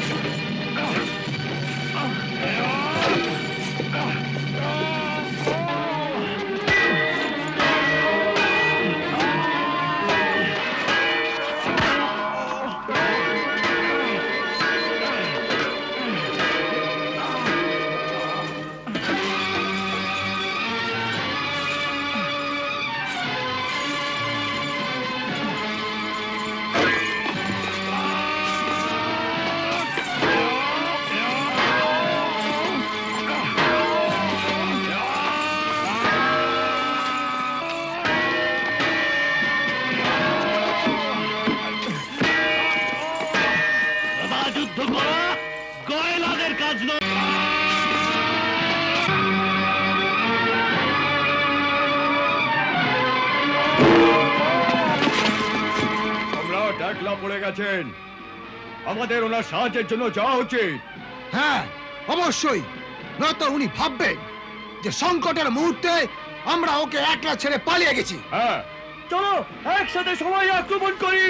দাদা একলা পড়ে গেছেন। আমাদের ওনার সাহায্যের জন্য যাওয়া উচিত। হ্যাঁ অবশ্যই। নয়তো উনি ভাববেন যে সংকটের মুহূর্তে আমরা ওকে একলা ছেড়ে পালিয়ে গেছি। হ্যাঁ। চলো একসাথে সবাই আক্রমণ করি।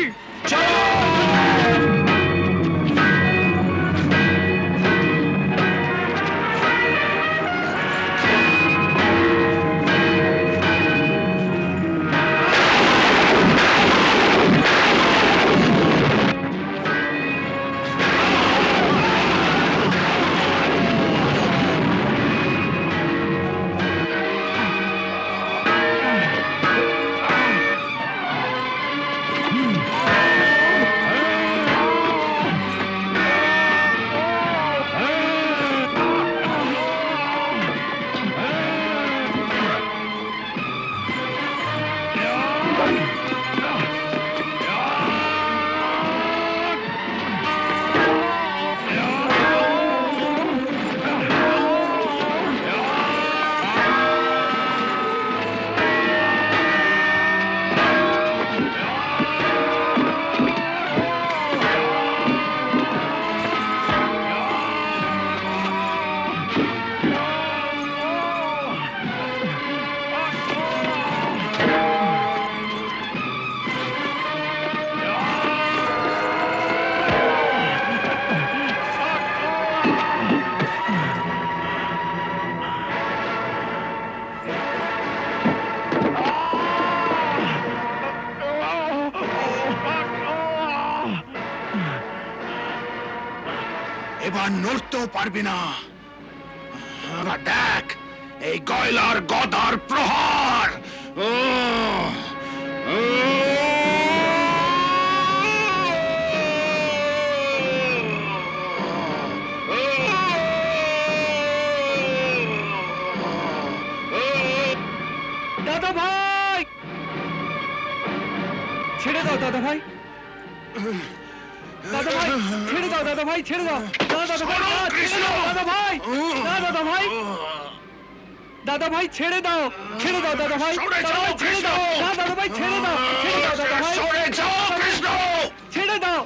এবার নড়তেও পারবি না। দেখ, এই গয়লার গদার প্রহার। ও। দাদা ভাই! ছেড়ে দাও, দাদা ভাই। দাদা ভাই, ছেড়ে দাও, দাদা ভাই, ছেড়ে দাও। দাদা ভাই ছেড়ে দাও দাদা ভাই দাদা ভাই ছেড়ে দাও ছেড়ে দাও দাদা ভাই ছেড়ে দাও না দাদা ভাই ছেড়ে দাও ছেড়ে দাও দাদা ভাই ছেড়ে দাও।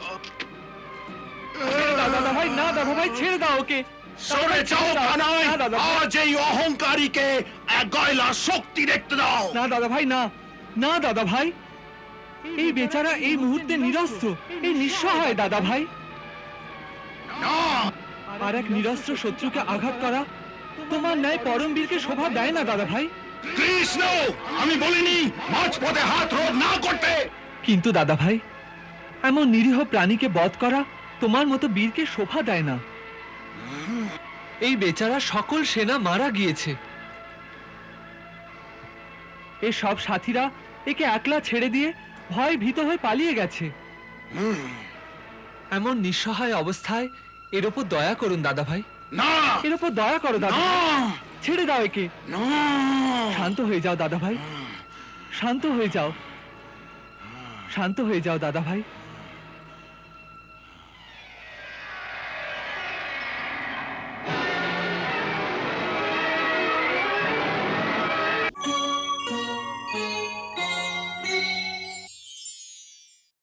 দাদা ভাই না দাদা ভাই ছেড়ে দাও ওকে। সরে যাও আজ এই অহংকারীকে এক গয়লার শক্তি দেখতে দাও। না দাদা ভাই না না দাদা ভাই এই বেচারা এই মুহূর্তে নিরস্ত্র এই নিঃসহায় দাদা ভাই আর এক নিরস্ত্র শত্রুকে আঘাত করা? তোমার ন্যায় পরমবীরকে শোভা দেয় না দাদা ভাই কৃষ্ণ! আমি বলিনি মাঝপথে হাত রোধ না করতে। কিন্তু দাদা ভাই এমন নিরীহ প্রাণীকে বধ করা তোমার মতো বীরকে শোভা দেয় না। এই বেচারা সকল সেনা মারা গিয়েছে। এর সব সাথীরা একে একলা ছেড়ে দিয়ে ভয় ভীত হয়ে পালিয়ে গেছে। এমন নিঃসহায় অবস্থায় এর উপর দয়া করুন দাদা ভাই। না। এর উপর দয়া করো দাদা ছেড়ে দাও একে। শান্ত হয়ে যাও দাদা ভাই। শান্ত হয়ে যাও। শান্ত হয়ে যাও দাদা ভাই।